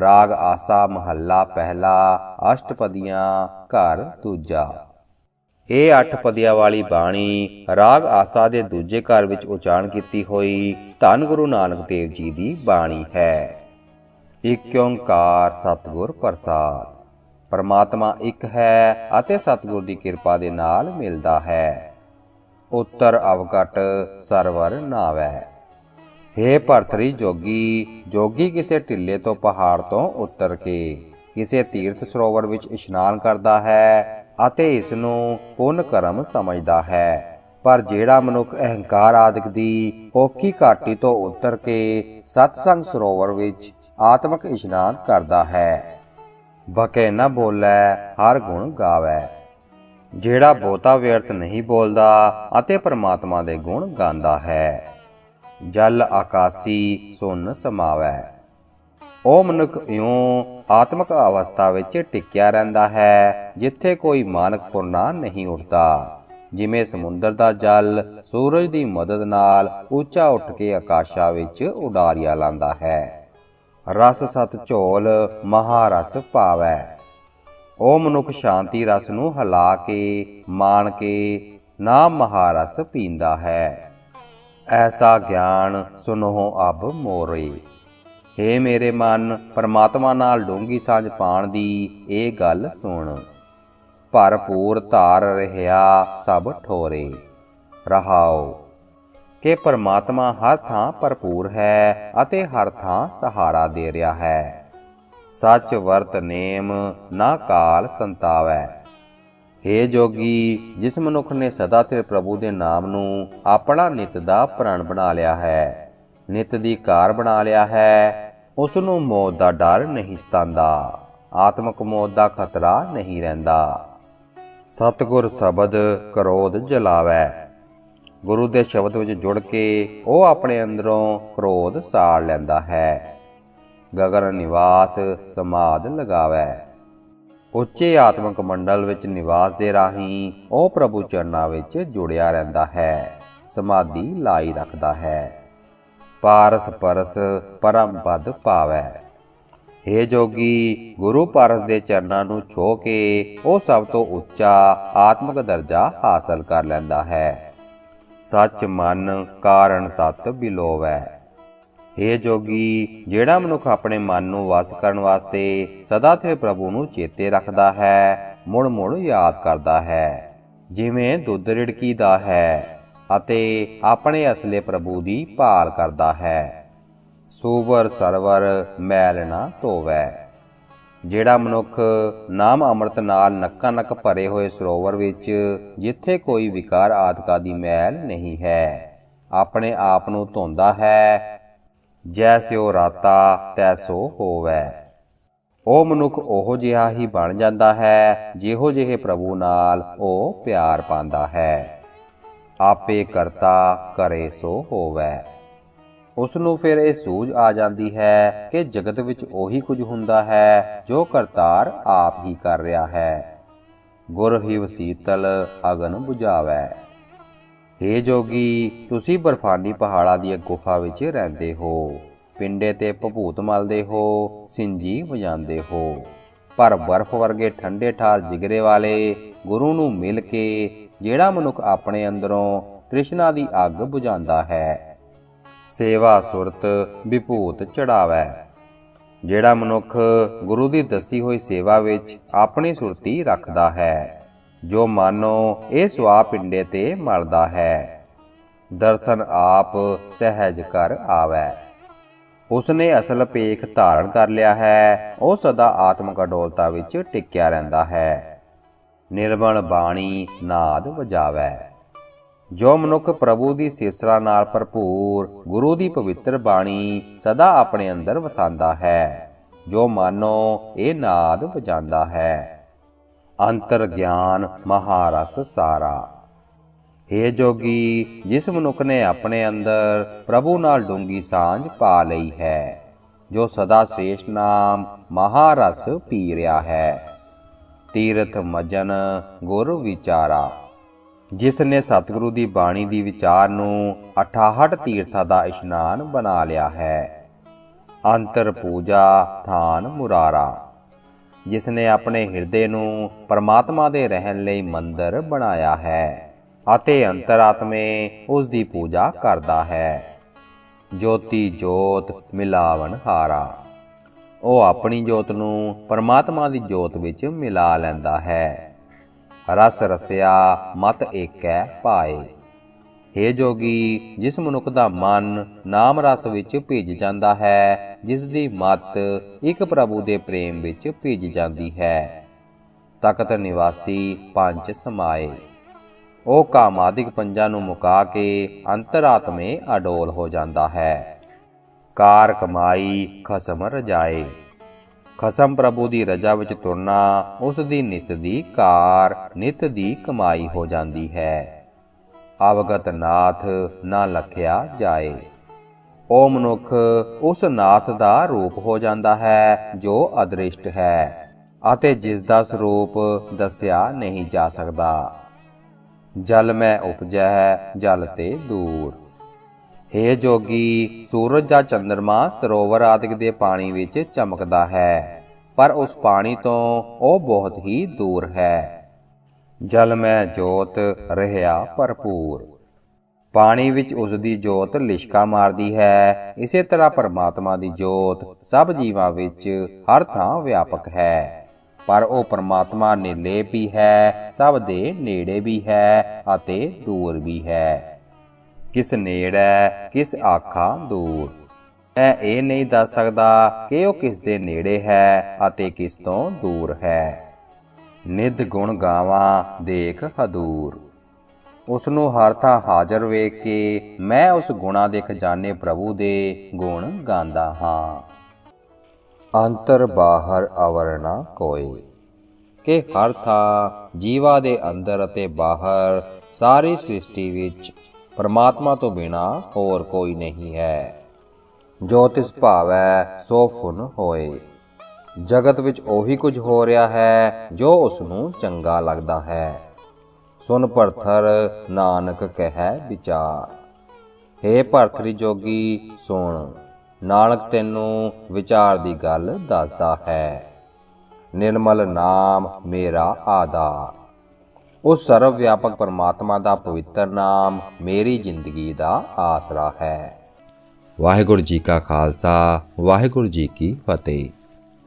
ਰਾਗ ਆਸਾ ਮਹੱਲਾ ਪਹਿਲਾ, ਅਸ਼ਟਪਦੀਆਂ, ਘਰ ਦੂਜਾ। ਇਹ ਅੱਠ ਪਦੀਆਂ ਵਾਲੀ ਬਾਣੀ ਰਾਗ ਆਸਾ ਦੇ ਦੂਜੇ ਘਰ ਵਿੱਚ ਉਚਾਰਨ ਕੀਤੀ ਹੋਈ ਧੰਨ ਗੁਰੂ ਨਾਨਕ ਦੇਵ ਜੀ ਦੀ ਬਾਣੀ ਹੈ। ਇਕ ਓੰਕਾਰ ਸਤਿਗੁਰ ਪ੍ਰਸਾਦ। ਪਰਮਾਤਮਾ ਇੱਕ ਹੈ ਅਤੇ ਸਤਿਗੁਰ ਦੀ ਕਿਰਪਾ ਦੇ ਨਾਲ ਮਿਲਦਾ ਹੈ। ਉੱਤਰ ਅਵਗਟ ਸਰਵਰ ਨਾਵੈ। ਹੇ ਭਰਤਰੀ ਜੋਗੀ ਜੋਗੀ ਕਿਸੇ ਟਿੱਲੇ ਤੋਂ ਪਹਾੜ ਤੋਂ ਉਤਰ ਕੇ, ਕਿਸੇ ਤੀਰਥ ਸਰੋਵਰ ਵਿੱਚ ਇਸ਼ਨਾਨ ਕਰਦਾ ਹੈ ਅਤੇ ਇਸ ਨੂੰ ਪੁੰਨ ਕਰਮ ਸਮਝਦਾ ਹੈ। ਪਰ ਜਿਹੜਾ ਮਨੁੱਖ ਅਹੰਕਾਰ ਆਦਿਕ ਦੀ ਔਖੀ ਘਾਟੀ ਤੋਂ ਉਤਰ ਕੇ ਸਤਸੰਗ ਸਰੋਵਰ ਵਿੱਚ ਆਤਮਿਕ ਇਸ਼ਨਾਨ ਕਰਦਾ ਹੈ, ਬਕੇ ਨਾ ਬੋਲੇ, ਹਰ ਗੁਣ ਗਾਵੇ। ਜਿਹੜਾ ਬਹੁਤਾ ਵਿਅਰਥ ਨਹੀਂ ਬੋਲਦਾ ਅਤੇ ਪਰਮਾਤਮਾ ਦੇ ਗੁਣ ਗਾਉਂਦਾ ਹੈ। ਜਲ ਆਕਾਸੀ ਸੁਨ ਸਮਾਵੈ। ਉਹ ਮਨੁੱਖ ਇਉਂ ਆਤਮਿਕ ਅਵਸਥਾ ਵਿੱਚ ਟਿਕਿਆ ਰਹਿੰਦਾ ਹੈ, ਜਿੱਥੇ ਕੋਈ ਮਾਨਕ ਪੁਰਨਾ ਨਹੀਂ ਉੱਠਦਾ। ਜਿਵੇਂ ਸਮੁੰਦਰ ਦਾ ਜਲ ਸੂਰਜ ਦੀ ਮਦਦ ਨਾਲ ਉੱਚਾ ਉੱਠ ਕੇ ਆਕਾਸ਼ਾ ਵਿੱਚ ਉਡਾਰੀਆ ਲਾਂਦਾ ਹੈ। ਰਸ ਸਤ ਝੋਲ ਮਹਾਰਸ ਪਾਵੈ ਉਹ ਮਨੁੱਖ ਸ਼ਾਂਤੀ ਰਸ ਨੂੰ ਹਿਲਾ ਕੇ, ਮਾਣ ਕੇ, ਨਾਮ ਮਹਾਰਸ ਪੀਂਦਾ ਹੈ। ਐਸਾ ਗਿਆਨ ਸੁਨੋ ਅਬ ਮੋਰੇ। ਹੇ ਮੇਰੇ ਮਨ, ਪਰਮਾਤਮਾ ਨਾਲ ਡੂੰਗੀ ਸਾਂਝ ਪਾਣ ਦੀ ਇਹ ਗੱਲ ਸੁਣ। ਭਰਪੂਰ ਧਾਰ ਰਹਿਆ ਸਭ ਠੋਰੇ। ਰਹਾਓ। ਕਿ ਪਰਮਾਤਮਾ ਹਰ ਥਾਂ ਭਰਪੂਰ ਹੈ ਅਤੇ ਹਰ ਥਾਂ ਸਹਾਰਾ ਦੇ ਰਿਹਾ ਹੈ। ਸੱਚ ਵਰਤ ਨੇਮ ਨਾ ਕਾਲ ਸੰਤਾਵੈ। ਹੇ ਜੋਗੀ, ਜਿਸ ਮਨੁੱਖ ਨੇ ਸਦਾ ਤੇਰੇ ਪ੍ਰਭੂ ਦੇ ਨਾਮ ਨੂੰ ਆਪਣਾ ਨਿਤ ਦਾ ਪ੍ਰਣ ਬਣਾ ਲਿਆ ਹੈ, ਨਿਤ ਦੀ ਕਾਰ ਬਣਾ ਲਿਆ ਹੈ ਉਸ ਨੂੰ ਮੌਤ ਦਾ ਡਰ ਨਹੀਂ ਸਤਾਂਦਾ, ਆਤਮਕ ਮੌਤ ਦਾ ਖਤਰਾ ਨਹੀਂ ਰਹਿੰਦਾ। ਸਤਗੁਰ ਸ਼ਬਦ ਕਰੋਧ ਜਲਾਵੈ। ਗੁਰੂ ਦੇ ਸ਼ਬਦ ਵਿੱਚ ਜੁੜ ਕੇ ਉਹ ਆਪਣੇ ਅੰਦਰੋਂ ਕ੍ਰੋਧ ਸਾੜ ਲੈਂਦਾ ਹੈ। ਗਗਨ ਨਿਵਾਸ ਸਮਾਦ ਲਗਾਵੈ। ਉੱਚੇ ਆਤਮਿਕ ਮੰਡਲ ਵਿੱਚ ਨਿਵਾਸ ਦੇ ਰਾਹੀਂ ਉਹ ਪ੍ਰਭੂ ਚਰਨਾਂ ਵਿੱਚ ਜੁੜਿਆ ਰਹਿੰਦਾ ਹੈ, ਸਮਾਧੀ ਲਾਈ ਰੱਖਦਾ ਹੈ। ਪਾਰਸ ਪਰਸ ਪਰਮ ਪਦ ਪਾਵੈ। ਹੇ ਜੋਗੀ, ਗੁਰੂ ਪਾਰਸ ਦੇ ਚਰਨਾਂ ਨੂੰ ਛੋ ਕੇ ਉਹ ਸਭ ਤੋਂ ਉੱਚਾ ਆਤਮਿਕ ਦਰਜਾ ਹਾਸਲ ਕਰ ਲੈਂਦਾ ਹੈ। ਸੱਚ ਮਨ ਕਾਰਨ ਤਤ ਬਿਲੋਵੈ। ਹੇ ਜੋਗੀ, ਜਿਹੜਾ ਮਨੁੱਖ ਆਪਣੇ ਮਨ ਨੂੰ ਵਸ ਕਰਨ ਵਾਸਤੇ ਸਦਾ ਤੇ ਪ੍ਰਭੂ ਨੂੰ ਚੇਤੇ ਰੱਖਦਾ ਹੈ ਮੁੜ ਮੁੜ ਯਾਦ ਕਰਦਾ ਹੈ। ਜਿਵੇਂ ਦੁੱਧ ਰਿੜਕੀਦਾ ਹੈ ਅਤੇ ਆਪਣੇ ਅਸਲੇ ਪ੍ਰਭੂ ਦੀ ਭਾਲ ਕਰਦਾ ਹੈ। ਸੂਬਰ, ਸਰਵਰ, ਮੈਲ ਨਾ ਧੋਵੈ। ਜਿਹੜਾ ਮਨੁੱਖ ਨਾਮ ਅੰਮ੍ਰਿਤ ਨਾਲ ਨੱਕਾ ਨੱਕ ਭਰੇ ਹੋਏ ਸਰੋਵਰ ਵਿੱਚ, ਜਿੱਥੇ ਕੋਈ ਵਿਕਾਰ ਆਦਿਕਾ ਦੀ ਮੈਲ ਨਹੀਂ ਹੈ, ਆਪਣੇ ਆਪ ਨੂੰ ਧੋਂਦਾ ਹੈ ਜੈਸਿਓ ਰਾਤਾ ਤੈਸੋ ਹੋਵੈ। ਉਹ ਮਨੁੱਖ ਉਹੋ ਜਿਹਾ ਹੀ ਬਣ ਜਾਂਦਾ ਹੈ, ਜਿਹੋ ਜਿਹੇ ਪ੍ਰਭੂ ਨਾਲ ਉਹ ਪਿਆਰ ਪਾਉਂਦਾ ਹੈ। ਆਪੇ ਕਰਤਾ, ਕਰੇ ਸੋ ਹੋਵੈ। ਉਸ ਨੂੰ ਫਿਰ ਇਹ ਸੂਝ ਆ ਜਾਂਦੀ ਹੈ ਕਿ ਜਗਤ ਵਿੱਚ ਉਹੀ ਕੁਝ ਹੁੰਦਾ ਹੈ, ਜੋ ਕਰਤਾਰ ਆਪ ਹੀ ਕਰ ਰਿਹਾ ਹੈ। ਗੁਰ ਹੀ ਵਸੀਤਲ, ਅਗਨ 부ਝਾਵੈ ਹੇ ਜੋਗੀ, ਤੁਸੀਂ ਬਰਫਾਨੀ ਪਹਾੜਾਂ ਦੀ ਗੁਫਾ ਵਿੱਚ ਰਹਿੰਦੇ ਹੋ। ਪਿੰਡੇ ਤੇ ਭਭੂਤ ਮਲਦੇ ਹੋ ਸਿੰਜੀ ਵਜਾਉਂਦੇ ਹੋ। ਪਰ ਬਰਫ਼ ਵਰਗੇ ਠੰਡੇ ਠਾਰ ਜਿਗਰੇ ਵਾਲੇ ਗੁਰੂ ਨੂੰ ਮਿਲ ਕੇ ਜਿਹੜਾ ਮਨੁੱਖ ਆਪਣੇ ਅੰਦਰੋਂ ਤ੍ਰਿਸ਼ਨਾ ਦੀ ਅੱਗ ਬੁਝਾਉਂਦਾ ਹੈ, ਸੇਵਾ ਸੁਰਤ ਵਿਭੂਤ ਚੜਾਵੈ। ਜਿਹੜਾ ਮਨੁੱਖ ਗੁਰੂ ਦੀ ਦੱਸੀ ਹੋਈ ਸੇਵਾ ਵਿੱਚ ਆਪਣੀ ਸੁਰਤੀ ਰੱਖਦਾ ਹੈ ਜੋ ਮਾਨੋ ਇਹ ਸੁਆ ਪਿੰਡੇ ਤੇ ਮਲਦਾ ਹੈ। ਦਰਸ਼ਨ ਆਪ ਸਹਿਜ ਕਰ ਆਵੈ। ਉਸਨੇ ਅਸਲ ਪੇਖ ਧਾਰਨ ਕਰ ਲਿਆ ਹੈ। ਉਹ ਸਦਾ ਆਤਮਿਕ ਅਡੋਲਤਾ ਵਿੱਚ ਟਿਕਿਆ ਰਹਿੰਦਾ ਹੈ। ਨਿਰਮਲ ਬਾਣੀ ਨਾਦ ਵਜਾਵੈ। ਜੋ ਮਨੁੱਖ ਪ੍ਰਭੂ ਦੀ ਸਿਫਤਰਾ ਨਾਲ ਭਰਪੂਰ, ਗੁਰੂ ਦੀ ਪਵਿੱਤਰ ਬਾਣੀ ਸਦਾ ਆਪਣੇ ਅੰਦਰ ਵਸਾਉਂਦਾ ਹੈ। ਜੋ ਮਾਨੋ ਇਹ ਨਾਦ ਵਜਾਉਂਦਾ ਹੈ। ਅੰਤਰ ਗਿਆਨ ਮਹਾਰਸ ਸਾਰਾ। ਹੇ ਜੋਗੀ, ਜਿਸ ਮਨੁੱਖ ਨੇ ਆਪਣੇ ਅੰਦਰ ਪ੍ਰਭੂ ਨਾਲ ਡੂੰਗੀ ਸਾਂਝ ਪਾ ਲਈ ਹੈ, ਜੋ ਸਦਾ ਸ੍ਰੇਸ਼ਟ ਨਾਮ ਮਹਾਰਸ ਪੀ ਰਿਹਾ ਹੈ। ਤੀਰਥ ਮਜਨ ਗੁਰ ਵਿਚਾਰਾ। ਜਿਸ ਨੇ ਸਤਿਗੁਰੂ ਦੀ ਬਾਣੀ ਦੀ ਵਿਚਾਰ ਨੂੰ 68 ਤੀਰਥਾਂ ਦਾ ਇਸ਼ਨਾਨ ਬਣਾ ਲਿਆ ਹੈ। ਅੰਤਰ ਪੂਜਾ ਥਾਨ ਮੁਰਾਰਾ। ਜਿਸ ਨੇ ਆਪਣੇ ਹਿਰਦੇ ਨੂੰ ਪਰਮਾਤਮਾ ਦੇ ਰਹਿਣ ਲਈ ਮੰਦਰ ਬਣਾਇਆ ਹੈ ਅਤੇ ਅੰਤਰਾਤਮੇ ਉਸ ਦੀ ਪੂਜਾ ਕਰਦਾ ਹੈ। ਜੋਤੀ ਜੋਤ ਮਿਲਾਵਨ ਹਾਰਾ। ਉਹ ਆਪਣੀ ਜੋਤ ਨੂੰ ਪਰਮਾਤਮਾ ਦੀ ਜੋਤ ਵਿੱਚ ਮਿਲਾ ਲੈਂਦਾ ਹੈ। ਰਸ ਰਸਿਆ ਮਤ ਏਕੈ ਪਾਏ। ਹੇ ਜੋਗੀ, ਜਿਸ ਮਨੁੱਖ ਦਾ ਮਨ ਨਾਮ ਰਸ ਵਿੱਚ ਭਿੱਜ ਜਾਂਦਾ ਹੈ, ਜਿਸ ਦੀ ਮਤ ਇੱਕ ਪ੍ਰਭੂ ਦੇ ਪ੍ਰੇਮ ਵਿੱਚ ਭਿੱਜ ਜਾਂਦੀ ਹੈ। ਤਖਤ ਨਿਵਾਸੀ ਪੰਜ ਸਮਾਏ। ਉਹ ਕਾਮਾਦਿਕ ਪੰਜਾਂ ਨੂੰ ਮੁਕਾ ਕੇ ਅੰਤਰਾਤਮੇ ਅਡੋਲ ਹੋ ਜਾਂਦਾ ਹੈ। ਕਾਰ ਕਮਾਈ ਖਸਮ ਰਜਾਏ। ਖਸਮ ਪ੍ਰਭੂ ਦੀ ਰਜਾ ਵਿੱਚ ਤੁਰਨਾ, ਉਸ ਦੀ ਨਿਤ ਦੀ ਕਾਰ, ਨਿਤ ਦੀ ਕਮਾਈ ਹੋ ਜਾਂਦੀ ਹੈ। ਅਵਗਤ ਨਾਥ ਨਾ ਲਖਿਆ ਜਾਏ। ਉਹ ਮਨੁੱਖ ਉਸ ਨਾਥ ਦਾ ਰੂਪ ਹੋ ਜਾਂਦਾ ਹੈ ਜੋ ਅਦ੍ਰਿਸ਼ਟ ਹੈ ਅਤੇ ਜਿਸ ਦਾ ਸਰੂਪ ਦੱਸਿਆ ਨਹੀਂ ਜਾ ਸਕਦਾ। ਜਲ ਮੈਂ ਉਪਜੈ ਹੈ ਜਲ ਤੇ ਦੂਰ। ਹੇ ਜੋਗੀ, ਸੂਰਜ ਜਾਂ ਚੰਦਰਮਾ ਸਰੋਵਰ ਆਦਿਕ ਦੇ ਪਾਣੀ ਵਿੱਚ ਚਮਕਦਾ ਹੈ, ਪਰ ਉਸ ਪਾਣੀ ਤੋਂ ਉਹ ਬਹੁਤ ਹੀ ਦੂਰ ਹੈ। ਜਲ ਮੈਂ ਜੋਤ ਰਹਿਆ ਭਰਪੂਰ। ਪਾਣੀ ਵਿੱਚ ਉਸ ਦੀ ਜੋਤ ਲਿਸ਼ਕਾ ਮਾਰਦੀ ਹੈ। ਇਸੇ ਤਰ੍ਹਾਂ ਪਰਮਾਤਮਾ ਦੀ ਜੋਤ ਸਭ ਜੀਵਾਂ ਵਿੱਚ ਹਰ ਥਾਂ ਵਿਆਪਕ ਹੈ। ਪਰ ਉਹ ਪਰਮਾਤਮਾ ਨਿਰਲੇਪ ਵੀ ਹੈ, ਸਭ ਦੇ ਨੇੜੇ ਵੀ ਹੈ ਅਤੇ ਦੂਰ ਵੀ ਹੈ। ਕਿਸ ਨੇੜੇ ਕਿਸ ਆਖਾਂ ਦੂਰ। ਮੈਂ ਇਹ ਨਹੀਂ ਦੱਸ ਸਕਦਾ ਕਿ ਉਹ ਕਿਸ ਦੇ ਨੇੜੇ ਹੈ ਅਤੇ ਕਿਸ ਤੋਂ ਦੂਰ ਹੈ। ਨਿਧ ਗੁਣ ਗਾਵਾਂ ਦੇਖ ਹਦੂਰ। ਉਸ ਨੂੰ ਹਰ ਥਾਂ ਹਾਜ਼ਰ ਵੇਖ ਕੇ ਮੈਂ ਉਸ ਗੁਣਾ ਦੇ ਖਜ਼ਾਨੇ ਪ੍ਰਭੂ ਦੇ ਗੁਣ ਗਾਉਂਦਾ ਹਾਂ। ਅੰਤਰ ਬਾਹਰ ਅਵਰਣਾ ਕੋਏ। ਕਿ ਹਰ ਥਾਂ ਜੀਵਾ ਦੇ ਅੰਦਰ ਅਤੇ ਬਾਹਰ ਸਾਰੀ ਸ੍ਰਿਸ਼ਟੀ ਵਿੱਚ ਪਰਮਾਤਮਾ ਤੋਂ ਬਿਨਾ ਹੋਰ ਕੋਈ ਨਹੀਂ ਹੈ। ਜੋ ਤਿਸ ਭਾਵੈ ਸੋ ਫੁਨ ਹੋਏ। ਜਗਤ ਵਿੱਚ ਉਹੀ ਕੁਝ ਹੋ ਰਿਹਾ ਹੈ ਜੋ ਉਸ ਨੂੰ ਚੰਗਾ ਲੱਗਦਾ ਹੈ। ਸੁਨ ਭਰਥਰ ਨਾਨਕ ਕਹੈ ਵਿਚਾਰ। ਹੇ ਭਰਥਰੀ ਜੋਗੀ, ਸੁਣ, ਨਾਨਕ ਤੈਨੂੰ ਵਿਚਾਰ ਦੀ ਗੱਲ ਦੱਸਦਾ ਹੈ। ਨਿਰਮਲ ਨਾਮ ਮੇਰਾ ਆਧਾਰ। ਉਸ ਸਰਵ ਵਿਆਪਕ ਪਰਮਾਤਮਾ ਦਾ ਪਵਿੱਤਰ ਨਾਮ ਮੇਰੀ ਜ਼ਿੰਦਗੀ ਦਾ ਆਸਰਾ ਹੈ। ਵਾਹਿਗੁਰੂ ਜੀ ਕਾ ਖਾਲਸਾ, ਵਾਹਿਗੁਰੂ ਜੀ ਕੀ ਫਤਿਹ।